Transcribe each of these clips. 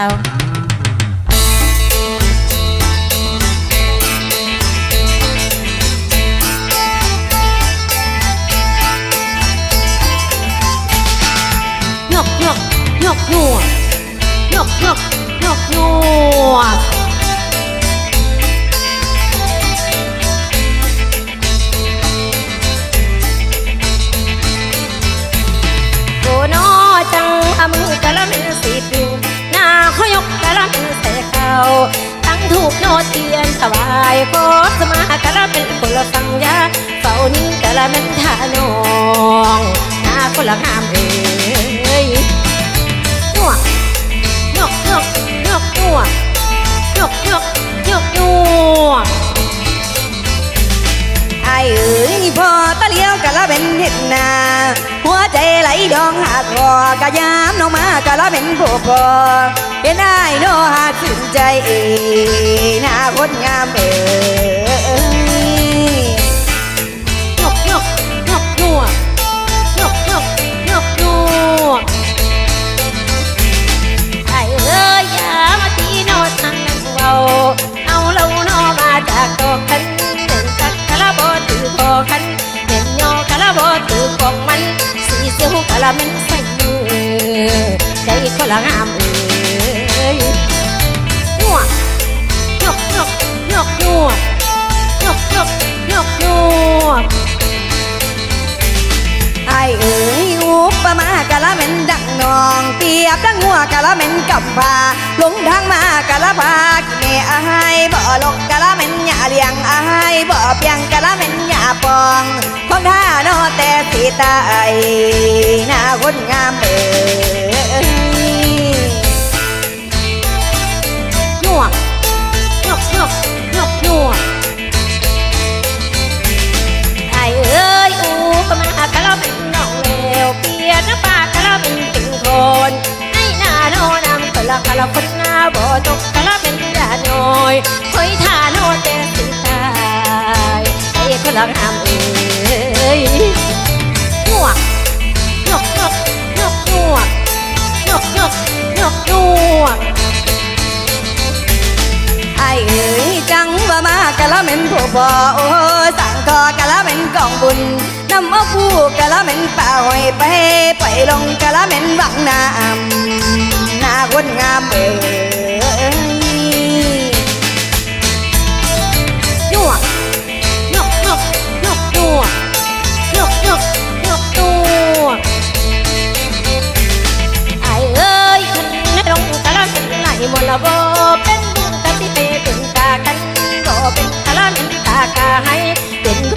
เอายกยกยกยัวยกยกย กกะละเม็นใส่เขาตั้งถูกโนเทียนถวายโคสมากะละเป็นคนละฟังยาเฝ้านี้กะละเม็นทานองหน้าคนละงามเอ้ยยั่วยกยกยกยั่วยกยกยกยั่วไอ้เอ๋ยพอตะเลี้ยวกะละเป็นเห็ดนา หัวใจไหลดองหาคอกะยามน้องมากะละเป็นผู้พอเป็นไอ้ายโนหาขึ้นใจเอหน้าคนงามเอ๋ เสียวกะละมันใส่มือใจคนละงามเอ้ยยั่วยกยกยกยั่วยกยกยกยั่วไอเอ๋ยอุปมากะละเป็นดังนองเปียบดังหัวกะละเป็นกำพาหลงทางมากะละพากิเนอายบ่ลก กะละเป็นหยาเลียงอายบ่เพียงกะละเป็นหยาปองของท่าโนแต่สีตายหน้าคนงามเอ๋ยยั่วยกยกยกยั่วไอ้เอ้ยอูก็มากะเราเป็นน้องเลวเปียกน้ำปากะเราเป็นติ่งโคน ละกะละคนหน้าบ่ตกกะเราเป็นยาน้อยคอยท่าโนแต่สิตายไอ้คนละงามเอ้ยยั่วยกยกยกยั่วยกยกยกยั่วไอ้เอ๋ยจังว่ามากะละเป็นผู้บ่โอ้สั่งกอกะละเป็นกองบุญนำเอาผู้กะละเป็นป่าหอยไปไปลงกะละเป็นวังน้ำ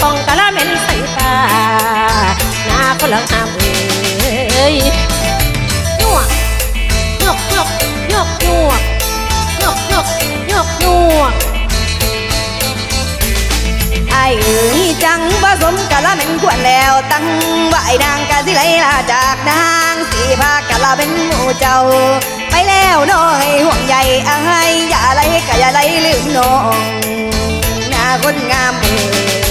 องกะละเป็นใส่ตาหน้าคนละงามเอ้ยยั่วยกยกยกยั่วยกยกยกยั่วไอ้เอ๋ยจังผสมกะละเป็นควรแล้ว ตั้งไหวนางกะสิไหลลาจากนางสีพากะละเป็นหมู่เจ้า ไปแล้วน้อยห่วงใยอายอย่าไหลกะอย่าไหลลืมน้องนาคนงามเอ๋ย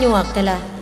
หย